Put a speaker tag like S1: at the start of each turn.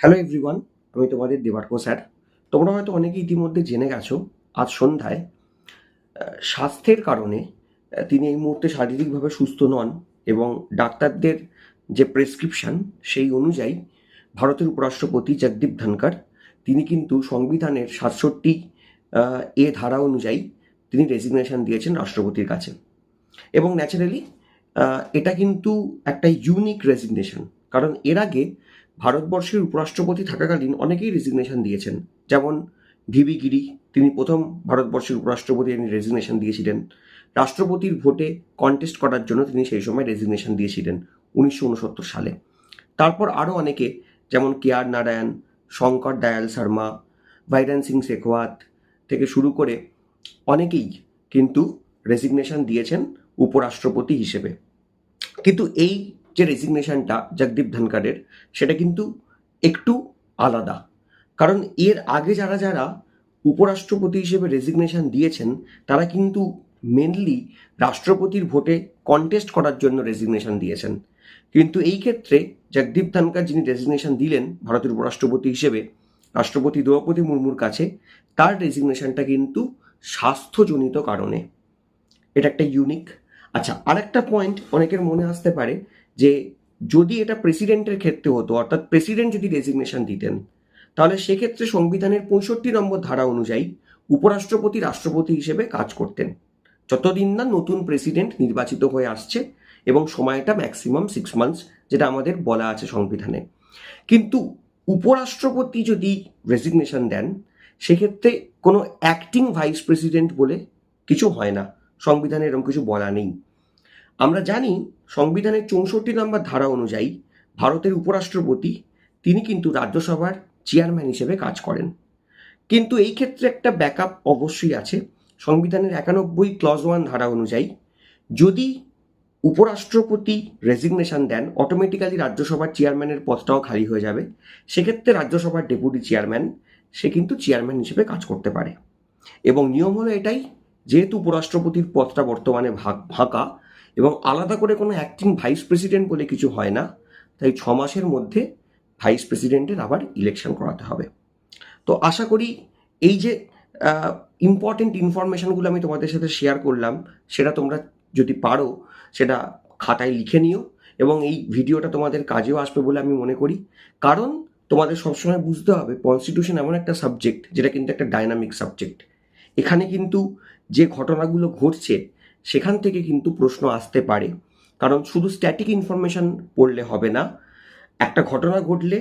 S1: Hello everyone আমি তোমাদের দেবার্ক sir. তোমরা হয়তো অনেকে ইতিমধ্যে জেনে গেছো, আজ সন্ধ্যায় স্বাস্থ্যের কারণে তিনি এই মুহূর্তে শারীরিকভাবে সুস্থ নন এবং ডাক্তারদের যে প্রেসক্রিপশন সেই অনুযায়ী ভারতের উপরাষ্ট্রপতি জগদীপ ধনকর তিনি কিন্তু সংবিধানের সাতষট্টি এ ধারা অনুযায়ী তিনি রেজিগনেশন দিয়েছেন রাষ্ট্রপতির কাছে। এবং ন্যাচারালি এটা কিন্তু একটা ইউনিক রেজিগনেশন কারণ এর আগে ভারতবর্ষের উপরাষ্ট্রপতি থাকাকালীন অনেকেই রেজিগনেশন দিয়েছেন। যেমন ভিবি গিরি তিনি প্রথম ভারতবর্ষের উপরাষ্ট্রপতি তিনি রেজিগনেশন দিয়েছিলেন। রাষ্ট্রপতির ভোটে কন্টেস্ট করার জন্য তিনি সেই সময় রেজিগনেশন দিয়েছিলেন, উনিশশো উনসত্তর সালে। তারপর আরও অনেকে, যেমন কে আর নারায়ণ শঙ্কর দয়াল শর্মা ভাইরান সিং শেখওয়াত থেকে শুরু করে অনেকেই কিন্তু রেজিগনেশন দিয়েছেন উপরাষ্ট্রপতি হিসেবে। কিন্তু এই যে রেজিগনেশনটা জগদীপ ধনকরের সেটা কিন্তু একটু আলাদা। কারণ এর আগে যারা যারা উপরাষ্ট্রপতি হিসেবে রেজিগনেশন দিয়েছেন, তারা কিন্তু মেনলি রাষ্ট্রপতির ভোটে কন্টেস্ট করার জন্য রেজিগনেশন দিয়েছেন। কিন্তু এই ক্ষেত্রে জগদীপ ধনকর যিনি রেজিগনেশন দিলেন ভারতের উপরাষ্ট্রপতি হিসেবে, রাষ্ট্রপতি দ্রৌপদী মুর্মুর কাছে, তার রেজিগনেশনটা কিন্তু স্বাস্থ্যজনিত কারণে। এটা একটা ইউনিক আচ্ছা আরেকটা পয়েন্ট অনেকের মনে আসতে পারে যে যদি এটা প্রেসিডেন্টের ক্ষেত্রে হতো, অর্থাৎ প্রেসিডেন্ট যদি রেজিগনেশন দিতেন, তাহলে সেক্ষেত্রে সংবিধানের পঁয়ষট্টি নম্বর ধারা অনুযায়ী উপরাষ্ট্রপতি, রাষ্ট্রপতি হিসেবে কাজ করতেন। যতদিন না নতুন প্রেসিডেন্ট নির্বাচিত হয়ে আসছে এবং সময়টা ম্যাক্সিমাম সিক্স মান্থস যেটা আমাদের বলা আছে সংবিধানে। কিন্তু উপরাষ্ট্রপতি যদি রেজিগনেশন দেন, সেক্ষেত্রে কোনো অ্যাক্টিং ভাইস প্রেসিডেন্ট বলে কিছু হয় না। সংবিধানে এরকম কিছু বলা নেই। আমরা জানি সংবিধানের চৌষট্টি নম্বর ধারা অনুযায়ী ভারতের উপরাষ্ট্রপতি তিনি কিন্তু রাজ্যসভার চেয়ারম্যান হিসেবে কাজ করেন। কিন্তু এই ক্ষেত্রে একটা ব্যাকআপ অবশ্যই আছে। সংবিধানের একানব্বই ক্লজ ওয়ান ধারা অনুযায়ী যদি উপরাষ্ট্রপতি রেজিগনেশন দেন, অটোমেটিক্যালি রাজ্যসভার চেয়ারম্যানের পদটাও খালি হয়ে যাবে। সেক্ষেত্রে রাজ্যসভার ডেপুটি চেয়ারম্যান, সে কিন্তু চেয়ারম্যান হিসেবে কাজ করতে পারে। এবং নিয়ম হলো এটাই, যেহেতু উপরাষ্ট্রপতির পদটা বর্তমানে ভাগ ফাঁকা এবং আলাদা করে কোনো অ্যাক্টিং ভাইস প্রেসিডেন্ট বলে কিছু হয় না। তাই ছ মাসের মধ্যে ভাইস প্রেসিডেন্টের আবার ইলেকশন করাতে হবে। তো আশা করি এই যে ইম্পর্টেন্ট ইনফরমেশনগুলো আমি তোমাদের সাথে শেয়ার করলাম, সেটা তোমরা যদি পারো, সেটা খাতায় লিখে নিও এবং এই ভিডিওটা তোমাদের কাজেও আসবে বলে আমি মনে করি। কারণ তোমাদের সবসময় বুঝতে হবে কনস্টিটিউশন এমন একটা সাবজেক্ট যেটা কিন্তু একটা ডাইনামিক সাবজেক্ট এখানে কিন্তু যে ঘটনাগুলো ঘটছে সেখান থেকে কিন্তু প্রশ্ন আসতে পারে। কারণ শুধু স্ট্যাটিক ইনফরমেশান পড়লে হবে না, একটা ঘটনা ঘটলে